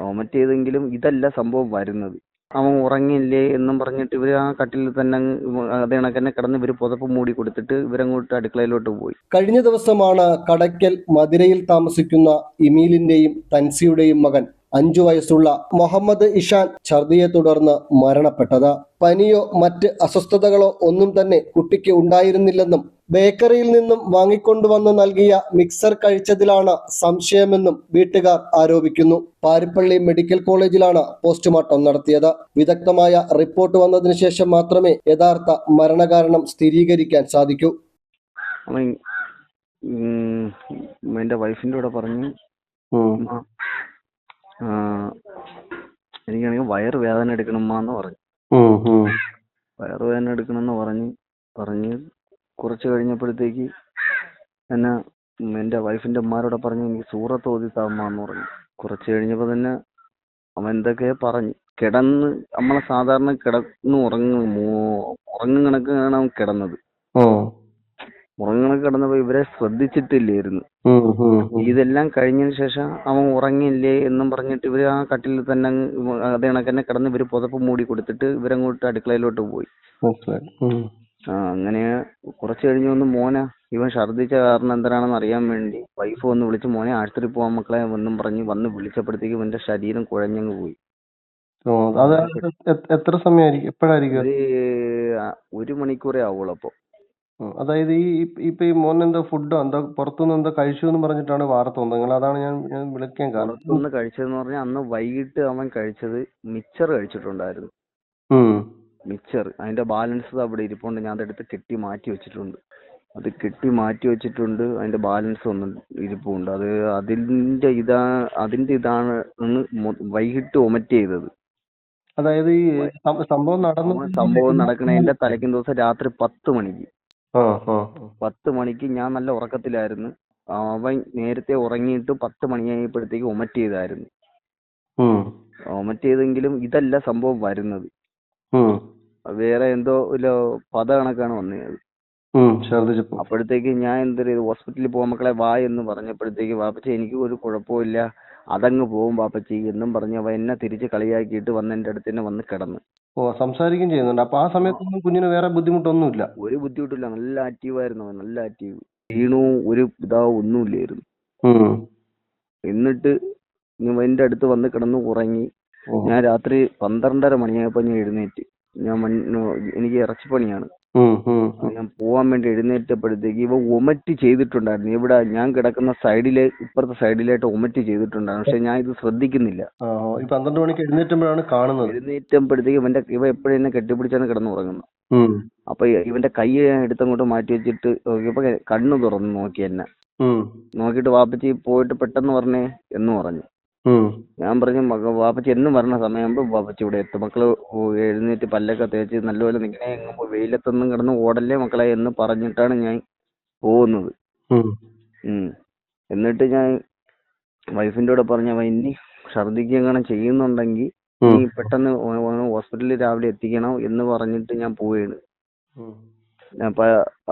Vomit ചെയ്തെങ്കിലും ഇതല്ല സംഭവം വരുന്നത്. അവൻ ഉറങ്ങിയില്ലേ എന്നും പറഞ്ഞിട്ട് ഇവർ ആ കട്ടിലിൽ തന്നെ അതേ കണക്ക് തന്നെ കിടന്ന് ഇവർ പുതപ്പ് മൂടി കൊടുത്തിട്ട് ഇവരങ്ങോട്ട് അടുക്കളയിലോട്ട് പോയി. കഴിഞ്ഞ ദിവസമാണ് കടയ്ക്കൽ മധുരയിൽ താമസിക്കുന്ന ഇമീലിന്റെയും തൻസിയുടെയും മകൻ അഞ്ചു വയസ്സുള്ള മുഹമ്മദ് ഇഷാൻ ഛർദിയെ തുടർന്ന് മരണപ്പെട്ടത്. പനിയോ മറ്റ് അസ്വസ്ഥതകളോ ഒന്നും തന്നെ കുട്ടിക്ക് ഉണ്ടായിരുന്നില്ലെന്നും ബേക്കറിയിൽ നിന്നും വാങ്ങിക്കൊണ്ടുവന്ന് നൽകിയ മിക്സർ കഴിച്ചതിലാണ് സംശയമെന്നും വീട്ടുകാർ ആരോപിക്കുന്നു. പാരിപ്പള്ളി മെഡിക്കൽ കോളേജിലാണ് പോസ്റ്റ്മോർട്ടം നടത്തിയത്. വിദഗ്ധമായ റിപ്പോർട്ട് വന്നതിന് ശേഷം മാത്രമേ യഥാർത്ഥ മരണകാരണം സ്ഥിരീകരിക്കാൻ സാധിക്കൂ. എന്റെ വൈഫിന്റെ കൂടെ പറഞ്ഞു. എനിക്കാണെങ്കിൽ വയറ് വേദന എടുക്കണമെന്ന് പറഞ്ഞു. വയറ് വേദന എടുക്കണമെന്ന് പറഞ്ഞു പറഞ്ഞ് കുറച്ച് കഴിഞ്ഞപ്പോഴത്തേക്ക് എന്നെ എന്റെ വൈഫിന്റെ ഉമ്മാരോടെ പറഞ്ഞു എനിക്ക് സൂറത്ത് ഓതി താമ്മ പറഞ്ഞു. കുറച്ച് കഴിഞ്ഞപ്പോൾ തന്നെ അവൻ എന്തൊക്കെയോ പറഞ്ഞു. കിടന്ന് നമ്മളെ സാധാരണ കിടന്ന് ഉറങ്ങും ഉറങ്ങും കണക്കാണ് അവൻ കിടന്നത്. ഉറങ്ങും കണക്ക് കിടന്നപ്പോൾ ഇവരെ ശ്രദ്ധിച്ചിട്ടില്ലായിരുന്നു. ഇതെല്ലാം കഴിഞ്ഞതിന് ശേഷം അവൻ ഉറങ്ങില്ലേ എന്നും പറഞ്ഞിട്ട് ഇവർ ആ കട്ടിൽ തന്നെ അതേ കണക്ക് തന്നെ കിടന്ന് ഇവർ പുതപ്പ് മൂടി കൊടുത്തിട്ട് ഇവരങ്ങോട്ട് അടുക്കളയിലോട്ട് പോയി. ആ അങ്ങനെ കുറച്ച് കഴിഞ്ഞ് വന്ന് മോനെ ഇവൻ ഛർദ്ദിച്ച കാരണം എന്തരാണെന്ന് അറിയാൻ വേണ്ടി വൈഫ് വന്ന് വിളിച്ച് മോനെ ആശുപത്രി പോവാൻ മക്കളെ എന്നും പറഞ്ഞ് വന്ന് വിളിച്ചപ്പോഴത്തേക്ക് ഇവന്റെ ശരീരം കുഴഞ്ഞങ്ങ് പോയി. അത് എ- എത്ര സമയമായിരിക്കും എപ്പോഴായിരിക്കും ഒരു ഒരു മണിക്കൂറേ ആവുള്ളൂ അപ്പൊ അതായത് ഈ ഇപ്പ- ഇപ്പൊ ഈ മോൻ എന്തോ ഫുഡോ എന്തോ പുറത്തുനിന്ന് എന്തോ കഴിച്ചു എന്ന് പറഞ്ഞിട്ടാണ് വാർത്ത വന്നത്. നിങ്ങൾ അതാണ് ഞാൻ ഞാൻ വിളിക്കാൻ കാരണം. പുറത്തുനിന്ന് കഴിച്ചതെന്ന് പറഞ്ഞാൽ അന്ന് വൈകിട്ട് അവൻ കഴിച്ചത് മിച്ചർ കഴിച്ചിട്ടുണ്ടായിരുന്നു. ഉം. മിച്ചർ. അതിന്റെ ബാലൻസ് അവിടെ ഇരിപ്പുണ്ട്. ഞാൻ അതെടുത്ത് കെട്ടി മാറ്റി വെച്ചിട്ടുണ്ട്. അത് കെട്ടി മാറ്റി വെച്ചിട്ടുണ്ട്. അതിന്റെ ബാലൻസ് ഒന്ന് ഇരിപ്പുണ്ട്. അത് അതിന്റെ ഇതാ അതിന്റെ ഇതാണ് വൈകിട്ട് ഒമറ്റ് ചെയ്തത്. അതായത് ഈ സംഭവം നടന്നു സംഭവം നടക്കണതിന്റെ തലേക്കും ദിവസം രാത്രി പത്ത് മണിക്ക്. പത്ത് മണിക്ക് ഞാൻ നല്ല ഉറക്കത്തിലായിരുന്നു. അവൻ നേരത്തെ ഉറങ്ങിയിട്ട് പത്ത് മണിയായപ്പോഴത്തേക്ക് ഒമറ്റ് ചെയ്തായിരുന്നു. ഒമറ്റ് ചെയ്തെങ്കിലും ഇതല്ല സംഭവം വരുന്നത്. വേറെ എന്തോ ഇല്ല പത കണക്കാണ് വന്നത്. ഛർദ്ദിച്ചപ്പോ അപ്പോഴത്തേക്ക് ഞാൻ എന്ത് ചെയ്തു ഹോസ്പിറ്റലിൽ പോകാൻ മക്കളെ വാ എന്ന് പറഞ്ഞപ്പോഴത്തേക്ക് വാപ്പച്ചി എനിക്ക് ഒരു കുഴപ്പമില്ല അതങ്ങ് പോകും വാപ്പച്ചി എന്നും പറഞ്ഞ് അവൻ എന്നെ തിരിച്ച് കളിയാക്കിയിട്ട് വന്ന് എന്റെ അടുത്ത് തന്നെ വന്ന് കിടന്ന്. ഓ സംസാരിക്കുകയും ചെയ്യുന്നുണ്ട്. അപ്പൊ ആ സമയത്തൊന്നും കുഞ്ഞിന് വേറെ ബുദ്ധിമുട്ടൊന്നുമില്ല? ഒരു ബുദ്ധിമുട്ടില്ല. നല്ല ആക്റ്റീവായിരുന്നു അവൻ നല്ല ആക്റ്റീവ് വീണു ഒരു ഇതാ ഒന്നുമില്ലായിരുന്നു. എന്നിട്ട് എന്റെ അടുത്ത് വന്ന് കിടന്ന് ഉറങ്ങി. ഞാൻ രാത്രി പന്ത്രണ്ടര മണിയായപ്പോൾ ഞാൻ എഴുന്നേറ്റ്. ഞാൻ എനിക്ക് ഇറച്ചിപ്പണിയാണ്. ഞാൻ പോവാൻ വേണ്ടി എഴുന്നേറ്റപ്പോഴത്തേക്ക് ഇവ ഒമറ്റ് ചെയ്തിട്ടുണ്ടായിരുന്നു ഇവിടെ ഞാൻ കിടക്കുന്ന സൈഡിലെ ഇപ്പുറത്തെ സൈഡിലായിട്ട് ഒമറ്റ് ചെയ്തിട്ടുണ്ടായിരുന്നു പക്ഷെ ഞാൻ ഇത് ശ്രദ്ധിക്കുന്നില്ല പന്ത്രണ്ട് മണിക്ക് എഴുന്നേറ്റുമ്പോഴാണ് കാണുന്നത് എഴുന്നേറ്റപ്പോഴത്തേക്ക് ഇവന്റെ ഇവ എപ്പോഴും എന്നെ കെട്ടിപ്പിടിച്ചാണ് കിടന്നുറങ്ങുന്നത്. അപ്പൊ ഇവന്റെ കൈ ഞാൻ എടുത്തങ്ങോട്ട് മാറ്റി വെച്ചിട്ട് നോക്കിയപ്പോ കണ്ണു തുറന്ന് നോക്കി എന്നെ. നോക്കിയിട്ട് വാപ്പച്ചി പോയിട്ട് പെട്ടെന്ന് പറഞ്ഞേ എന്ന് പറഞ്ഞു. ഞാൻ പറഞ്ഞു മക വാപ്പച്ചി എന്നും വരണ സമയമാകുമ്പോൾ വാപ്പച്ചി ഇവിടെ എത്തും മക്കൾ എഴുന്നേറ്റ് പല്ലൊക്കെ തേച്ച് നല്ലപോലെ നിൽക്കണേ എങ്ങും പോയി വെയിലത്തൊന്നും കിടന്ന് ഓടല്ലേ മക്കളെ എന്ന് പറഞ്ഞിട്ടാണ് ഞാൻ പോകുന്നത്. എന്നിട്ട് ഞാൻ വൈഫിന്റെ കൂടെ പറഞ്ഞ "അവൻ ഇനി ഛർദിക്കുക എങ്ങനെ ചെയ്യുന്നുണ്ടെങ്കിൽ നീ പെട്ടെന്ന് ഹോസ്പിറ്റലിൽ രാവിലെ എത്തിക്കണം എന്ന് പറഞ്ഞിട്ട് ഞാൻ പോവുകയാണ്.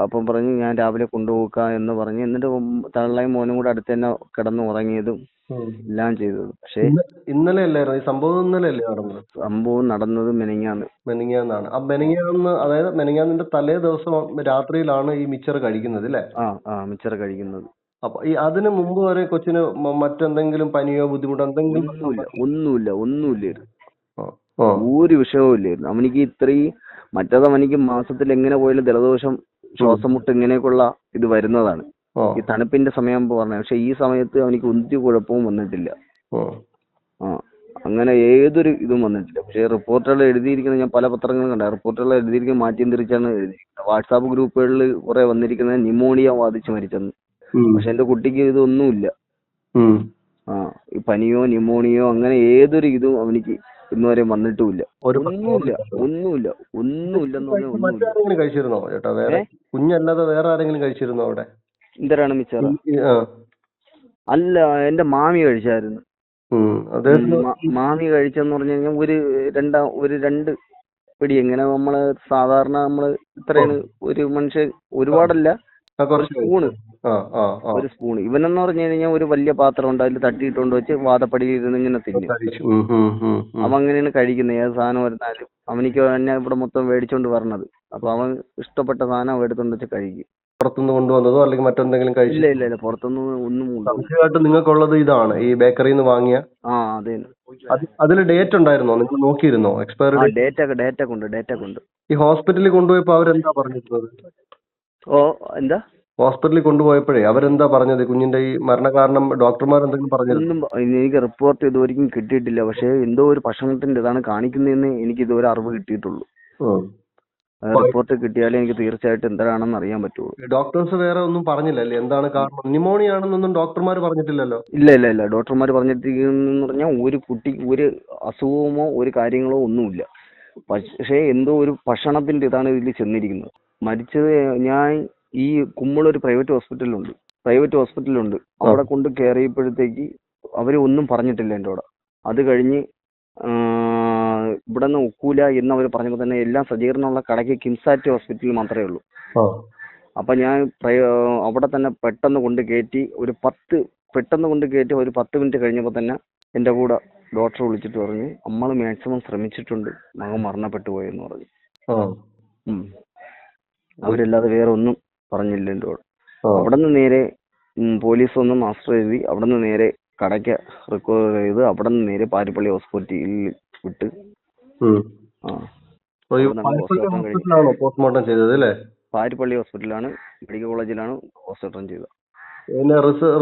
അപ്പൊ പറഞ്ഞു ഞാൻ രാവിലെ കൊണ്ടുപോക്കാം എന്ന് പറഞ്ഞു എന്നിട്ട് തള്ളയും മോനും കൂടെ അടുത്ത് തന്നെ കിടന്ന് ഉറങ്ങിയതും. എല്ലാം ചെയ്തത്. പക്ഷേ ഇന്ന- ഇന്നലെ അല്ലായിരുന്നു ഈ സംഭവം ഇന്നലെ അല്ലേ നടന്നത്? സംഭവം നടന്നത് മെനങ്ങാന്ന് മെനിങ്ങാന്നാണ് ആ മെനിങ്ങാന്ന് അതായത് മെനിങ്ങാന്നിന്റെ തലേ ദിവസം രാത്രിയിലാണ് ഈ മിച്ചർ കഴിക്കുന്നത് അല്ലേ ആ ആ മിച്ചർ കഴിക്കുന്നത്. അപ്പൊ ഈ അതിന് മുമ്പ് വരെ കൊച്ചിന് മറ്റെന്തെങ്കിലും പനിയോ ബുദ്ധിമുട്ടോ എന്തെങ്കിലും ഒന്നുമില്ല ഒന്നുമില്ല ഒന്നുമില്ലായിരുന്നു. ഒരു വിഷയവും ഇല്ലായിരുന്നു. അവനിക്ക് ഇത്രയും മറ്റേത് അവനിക്ക് മാസത്തിൽ എങ്ങനെ പോയാലും ജലദോഷം ശ്വാസം മുട്ട് ഇങ്ങനെയൊക്കെയുള്ള ഇത് വരുന്നതാണ്. ഈ തണുപ്പിന്റെ സമയം പറഞ്ഞു. പക്ഷെ ഈ സമയത്ത് അവനിക്ക് ഒരു കുഴപ്പവും വന്നിട്ടില്ല. ആ. അങ്ങനെ ഏതൊരു ഇതും വന്നിട്ടില്ല. പക്ഷേ റിപ്പോർട്ടുകൾ എഴുതിയിരിക്കുന്നത് ഞാൻ പല പത്രങ്ങളും കണ്ട. റിപ്പോർട്ടുകൾ എഴുതിയിരിക്കുന്നത് മാറ്റിയും തിരിച്ചാണ് എഴുതിയിരിക്കുന്നത്? വാട്സാപ്പ് ഗ്രൂപ്പുകളിൽ കുറെ വന്നിരിക്കുന്നത് ന്യൂമോണിയ ബാധിച്ച് മരിച്ചെന്ന്. പക്ഷെ എന്റെ കുട്ടിക്ക് ഇതൊന്നുമില്ല. ആ. ഈ പനിയോ ന്യൂമോണിയോ അങ്ങനെ ഏതൊരു ഇതും അവനിക്ക് ഇന്നുവരെ വന്നിട്ടുമില്ല. ഒന്നുമില്ല. ഒന്നുമില്ല. ഒന്നുമില്ല. മറ്റാരെങ്കിലും കഴിച്ചിരുന്നോ? ചേട്ടാ വേറെ ഏ? കുഞ്ഞല്ലാതെ വേറെ ആരെങ്കിലും കഴിച്ചിരുന്നോ അവിടെ? എന്തരാണ് മിച്ചറ അല്ല എന്റെ മാമി കഴിച്ചായിരുന്നു. മാമി കഴിച്ചെന്ന് പറഞ്ഞു കഴിഞ്ഞാൽ ഒരു രണ്ടാ ഒരു രണ്ട് പിടി എങ്ങനെ നമ്മൾ സാധാരണ നമ്മൾ ഇത്രയാണ് ഒരു മനുഷ്യൻ ഒരുപാടല്ല. സ്പൂണ്. ഒരു സ്പൂൺ ഇവനെന്ന് പറഞ്ഞു കഴിഞ്ഞാൽ ഒരു വലിയ പാത്രം ഉണ്ട് അതിൽ തട്ടിയിട്ടുണ്ട് വെച്ച് വാതപ്പടിയിൽ ഇരുന്ന് ഇങ്ങനെ തിന്നും. അവൻ അങ്ങനെയാണ് കഴിക്കുന്നത് ഏത് സാധനം വരുന്നാലും അവനിക്ക് തന്നെ ഇവിടെ മൊത്തം മേടിച്ചോണ്ട് വരണത്. അപ്പൊ അവൻ ഇഷ്ടപ്പെട്ട സാധനം എടുത്തോണ്ട് വെച്ച് കഴിക്കും. പുറത്തുനിന്ന് കൊണ്ടുവന്നതോ അല്ലെങ്കിൽ മറ്റെന്തെങ്കിലും കഴിച്ചു? ഇല്ല ഇല്ല ഇല്ല. പുറത്തൊന്നും ഒന്നും. സംശയമായിട്ട് നിങ്ങൾക്കുള്ളത് ഇതാണ്. ഈ ബേക്കറിയിൽ നിന്ന് വാങ്ങിയ? ആ അതെ അത് അതിൽ ഡേറ്റ് ഉണ്ടായിരുന്നോ? നിങ്ങൾ നോക്കിയിരുന്നോ? എക്സ്പയറി ഡേറ്റ് ഡേറ്റ ഒക്കെ ഉണ്ട് ഡേറ്റ കൊണ്ട് ഈ ഹോസ്പിറ്റലിൽ കൊണ്ടുപോയപ്പോ അവരെന്താ പറഞ്ഞിരുന്നത്? ഓ എന്താ? ഹോസ്പിറ്റലിൽ കൊണ്ടുപോയപ്പോഴേ അവരെന്താ പറഞ്ഞത്? കുഞ്ഞിന്റെ ഈ മരണകാരണം ഡോക്ടർമാർ എന്തെങ്കിലും പറഞ്ഞിരുന്നു ഒന്നും പ- എനിക്ക് റിപ്പോർട്ട് ഇതുവരെയും കിട്ടിയിട്ടില്ല. പക്ഷേ എന്തോ ഒരു ഭക്ഷണത്തിന്റെ ഇതാണ് കാണിക്കുന്നതെന്ന് എനിക്ക് ഇതുവരെ അറിവ് കിട്ടിയിട്ടുള്ളൂ. റിപ്പോർട്ട് കിട്ടിയാലേ എനിക്ക് തീർച്ചയായിട്ടും എന്താണെന്ന് അറിയാൻ പറ്റുള്ളൂ. ഡോക്ടേഴ്സ് വേറെ ഒന്നും പറഞ്ഞില്ലല്ലേ എന്താണ് കാരണം? ന്യൂമോണിയ ആണെന്നൊന്നും ഡോക്ടർമാർ പറഞ്ഞിട്ടില്ലല്ലോ? ഇല്ല ഇല്ല ഇല്ല. ഡോക്ടർമാർ പറഞ്ഞിട്ടില്ലെന്ന് പറഞ്ഞാൽ ഒരു കുട്ടി ഒരു അസുഖമോ ഒരു കാര്യങ്ങളോ ഒന്നുമില്ല. പക്ഷേ എന്തോ ഒരു ഭക്ഷണത്തിന്റെ ഇതാണ് ഇതിൽ ചെന്നിരിക്കുന്നത്. മരിച്ചത് ഞാൻ ഈ കുമ്മളൊരു പ്രൈവറ്റ് ഹോസ്പിറ്റലുണ്ട് പ്രൈവറ്റ് ഹോസ്പിറ്റലുണ്ട് അവിടെ കൊണ്ട് കയറിയപ്പോഴത്തേക്ക് അവർ ഒന്നും പറഞ്ഞിട്ടില്ല എന്റെ കൂടെ. അത് കഴിഞ്ഞ് ഇവിടെ നിന്ന് ഒക്കൂല എന്ന് അവർ പറഞ്ഞപ്പോൾ തന്നെ എല്ലാം സജ്ജീകരണമുള്ള കടയ്ക്ക് കിംസാറ്റ് ഹോസ്പിറ്റലിൽ മാത്രമേ ഉള്ളൂ. അപ്പം ഞാൻ അവിടെ തന്നെ പെട്ടെന്ന് കൊണ്ട് കയറ്റി ഒരു പത്ത് പെട്ടെന്ന് കൊണ്ട് കയറ്റി ഒരു പത്ത് മിനിറ്റ് കഴിഞ്ഞപ്പോൾ തന്നെ എന്റെ കൂടെ ഡോക്ടർ വിളിച്ചിട്ട് പറഞ്ഞു നമ്മൾ മാക്സിമം ശ്രമിച്ചിട്ടുണ്ട്. മകൻ മരണപ്പെട്ടു പോയെന്ന് പറഞ്ഞു. അവരല്ലാതെ വേറെ ഒന്നും പറഞ്ഞില്ലല്ലോ എന്റെ കൂടെ അവിടെ നിന്ന് നേരെ പോലീസ് ഒന്ന് മാസ്റ്റർ എഴുതി അവിടുന്ന് നേരെ കടയ്ക്ക് റിക്കവർ ചെയ്ത് അവിടെ നിന്ന് നേരെ പാരിപ്പള്ളി ഹോസ്പിറ്റലിൽ വിട്ട്. പോസ്റ്റ്മോർട്ടം ചെയ്തത് അല്ലേ? പാരിപ്പള്ളി ഹോസ്പിറ്റലാണ് മെഡിക്കൽ കോളേജിലാണ് പോസ്റ്റ്മോർട്ടം ചെയ്തത്.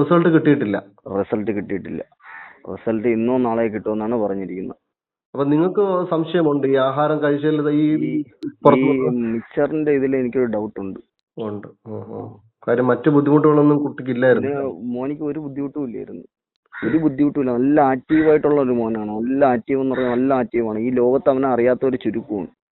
റിസൾട്ട് കിട്ടിയിട്ടില്ല. റിസൾട്ട് കിട്ടിയിട്ടില്ല. റിസൾട്ട് ഇന്നോ നാളെ കിട്ടുമെന്നാണ് പറഞ്ഞിരിക്കുന്നത്. അപ്പൊ നിങ്ങൾക്ക് സംശയമുണ്ട് ഈ ആഹാരം കഴിച്ചാൽ ഈ മിക്സറിന്റെ ഇതിൽ എനിക്കൊരു ഡൗട്ട് ഉണ്ട്. ഉണ്ട് ഉം, ഉം. കാര്യം മറ്റു ബുദ്ധിമുട്ടുകളൊന്നും കുട്ടിക്ക് ഇല്ലായിരുന്നു മോനിക്ക് ഒരു ബുദ്ധിമുട്ടും ഇല്ലായിരുന്നു. ഒരു ബുദ്ധിമുട്ടില്ല നല്ല ആക്റ്റീവ് ആയിട്ടുള്ള ഒരു മോനാണ്. നല്ല ആക്റ്റീവ് എന്ന് പറഞ്ഞാൽ നല്ല ആക്റ്റീവ് ആണ്. ഈ ലോകത്ത് അവനെ അറിയാത്ത ഒരു ചുരുക്കമാണ്.